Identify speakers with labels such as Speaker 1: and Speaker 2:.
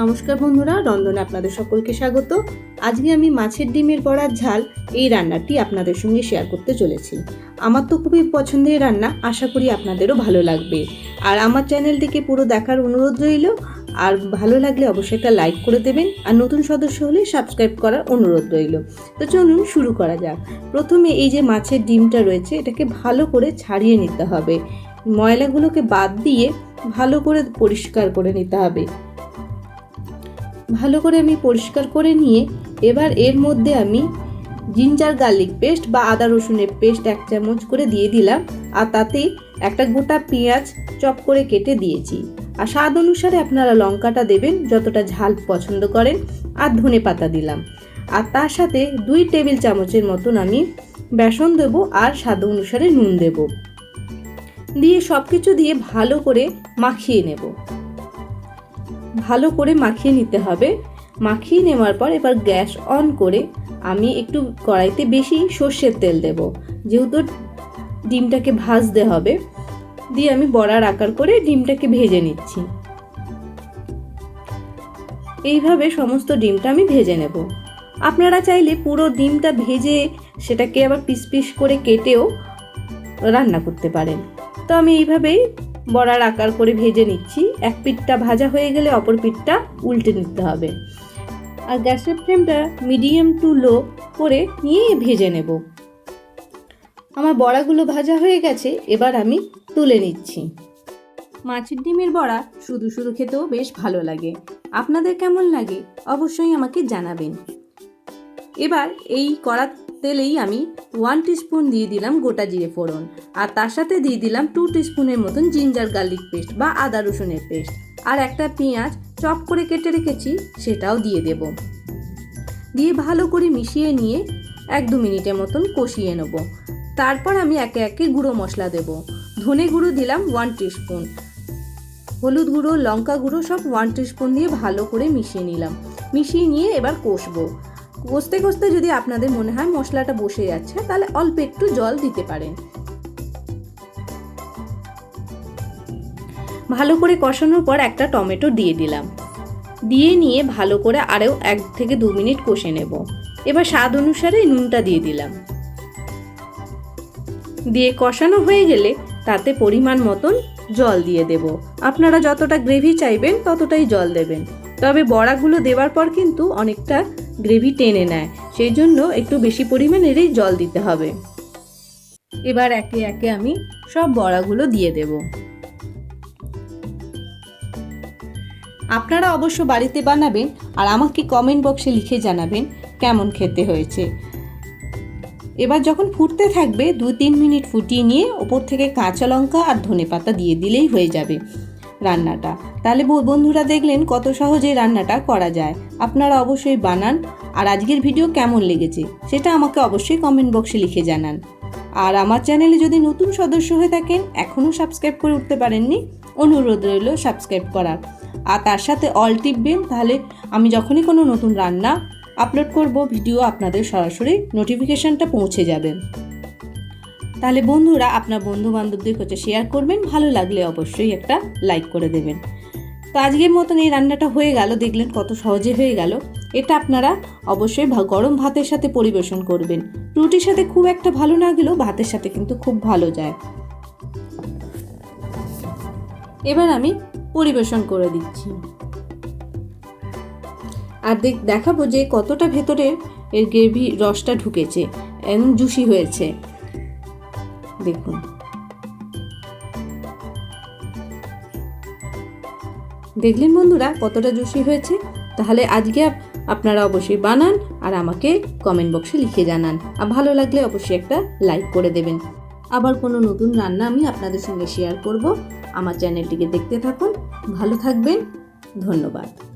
Speaker 1: নমস্কার বন্ধুরা, রন্ধনে আপনাদের সকলকে স্বাগত। আজকে আমি মাছের ডিমের বড়ার ঝাল এই রান্নাটি আপনাদের সঙ্গে শেয়ার করতে চলেছি। আমার তো খুবই পছন্দের রান্না, আশা করি আপনাদেরও ভালো লাগবে। আর আমার চ্যানেলটিকে পুরো দেখার অনুরোধ রইল, আর ভালো লাগলে অবশ্যই একটা লাইক করে দেবেন, আর নতুন সদস্য হলে সাবস্ক্রাইব করার অনুরোধ রইল। তো চলুন শুরু করা যাক। প্রথমে এই যে মাছের ডিমটা রয়েছে, এটাকে ভালো করে ছাড়িয়ে নিতে হবে। ময়লাগুলোকে বাদ দিয়ে ভালো করে পরিষ্কার করে নিতে হবে। ভালো করে আমি পরিষ্কার করে নিয়ে এবার এর মধ্যে আমি জিঞ্জার গার্লিক পেস্ট বা আদা রসুনের পেস্ট এক চামচ করে দিয়ে দিলাম আর তাতে একটা গোটা পেঁয়াজ চপ করে কেটে দিয়েছি। আর স্বাদ অনুসারে আপনারা লঙ্কাটা দেবেন যতটা ঝাল পছন্দ করেন আর ধনে পাতা দিলাম। আর তার সাথে দুই টেবিল চামচের মতন আমি বেসন দেবো আর স্বাদ অনুসারে নুন দেব। দিয়ে সব কিছু দিয়ে ভালো করে মাখিয়ে নেব। ভালো করে মাখিয়ে নিতে হবে। মাখিয়ে নেওয়ার পর এবার গ্যাস অন করে আমি একটু কড়াইতে বেশি সর্ষের তেল দেব। যেহেতু ডিমটাকে ভাজতে হবে, দিয়ে আমি বড়ার আকার করে ডিমটাকে ভেজে নিচ্ছি। এইভাবে সমস্ত ডিমটা আমি ভেজে নেব। আপনারা চাইলে পুরো ডিমটা ভেজে সেটাকে আবার পিস পিস করে কেটেও রান্না করতে পারেন। তো আমি এইভাবেই বড়ার আকার করে ভেজে নিচ্ছি। এক পিঠটা ভাজা হয়ে গেলে অপর পিঠটা উল্টে নিতে হবে। আর গ্যাসের ফ্লেমটা মিডিয়াম টু লো করে নিয়ে ভেজে নেব। আমার বড়াগুলো ভাজা হয়ে গেছে, এবার আমি তুলে নিচ্ছি। মাছের ডিমের বড়া শুধু শুধু খেতেও বেশ ভালো লাগে। আপনাদের কেমন লাগে অবশ্যই আমাকে জানাবেন। এবার এই কড়া তেলেই আমি ওয়ান টিস্পুন দিয়ে দিলাম গোটা জিরে ফোড়ন। আর তার সাথে দিয়ে দিলাম টু টিস্পুনের মতন জিঞ্জার গার্লিক পেস্ট বা আদা রসুনের পেস্ট আর একটা পেঁয়াজ চপ করে কেটে রেখেছি, সেটাও দিয়ে দেব। দিয়ে ভালো করে মিশিয়ে নিয়ে এক দু মিনিটের মতন কষিয়ে নেব। তারপর আমি একে একে গুঁড়ো মশলা দেব। ধনে গুঁড়ো দিলাম ওয়ান টিস্পুন হলুদ গুঁড়ো, লঙ্কা গুঁড়ো সব ওয়ান টিস্পুন দিয়ে ভালো করে মিশিয়ে নিলাম। মিশিয়ে নিয়ে এবার কষবো। কষতে কষতে যদি আপনাদের মনে হয় মশলাটা বসে যাচ্ছে, তাহলে অল্প একটু জল দিতে পারেন। ভালো করে কষানোর পর একটা টমেটো দিয়ে দিলাম। দিয়ে নিয়ে ভালো করে আরও এক থেকে দু মিনিট কষে নেব। এবার স্বাদ অনুসারে নুনটা দিয়ে দিলাম। দিয়ে কষানো হয়ে গেলে তাতে পরিমাণ মতন জল দিয়ে দেব। আপনারা যতটা গ্রেভি চাইবেন ততটাই জল দেবেন। তবে বড়াগুলো দেওয়ার পর কিন্তু অনেকটা গ্রেভি টেনে নেয়। সেই জন্য একটু বেশি পরিমাণ পরিমাণেরই জল দিতে হবে। এবার একে একে আমি সব বড়াগুলো দিয়ে দেব। আপনারা অবশ্য বাড়িতে বানাবেন আর আমাকে কমেন্ট বক্সে লিখে জানাবেন কেমন খেতে হয়েছে। এবার যখন ফুটতে থাকবে দু তিন মিনিট ফুটিয়ে নিয়ে ওপর থেকে কাঁচা লঙ্কা আর ধনে পাতা দিয়ে দিলেই হয়ে যাবে। রান্নাটা। তাহলে বন্ধুরা দেখলেন কত সহজে রান্নাটা করা যায়। আপনারা অবশ্যই বানান। আর আজকের ভিডিও কেমন লেগেছে, সেটা আমাকে অবশ্যই কমেন্ট বক্সে লিখে জানান। আর আমার চ্যানেলে যদি নতুন সদস্য হয়ে থাকেন এখনও সাবস্ক্রাইব করে উঠতে পারেননি, অনুরোধ রইল সাবস্ক্রাইব করার। আর তার সাথে অল টিপবেন তাহলে আমি যখনই কোনো নতুন রান্না আপলোড করব ভিডিও আপনাদের সরাসরি নোটিফিকেশানটা পৌঁছে যাবে। তাহলে বন্ধুরা আপনার বন্ধু বান্ধবদের কাছে শেয়ার করবেন, ভালো লাগলে অবশ্যই একটা লাইক করে দেবেন। তো আজকের মতন এই রান্নাটা হয়ে গেল, দেখলেন কত সহজে হয়ে গেল। এটা আপনারা অবশ্যই গরম ভাতের সাথে পরিবেশন করবেন। রুটির সাথে খুব একটা ভালো না গেলেও ভাতের সাথে কিন্তু খুব ভালো যায়। এবার আমি পরিবেশন করে দিচ্ছি। আর দেখ দেখাবো যে কতটা ভেতরে এর গ্রেভি রসটা ঢুকেছে একদম জুসি হয়েছে। দেখুন। দেখলেন বন্ধুরা কতটা জুসি হয়েছে? তাহলে আজকে আপনারা অবশ্যই বানান আর আমাকে কমেন্ট বক্সে লিখে জানান। আর ভালো লাগলে অবশ্যই একটা লাইক করে দেবেন। আবার কোনো নতুন রান্না আমি আপনাদের সঙ্গে শেয়ার করব। আমার চ্যানেলটিকে দেখতে থাকুন। ভালো থাকবেন। ধন্যবাদ।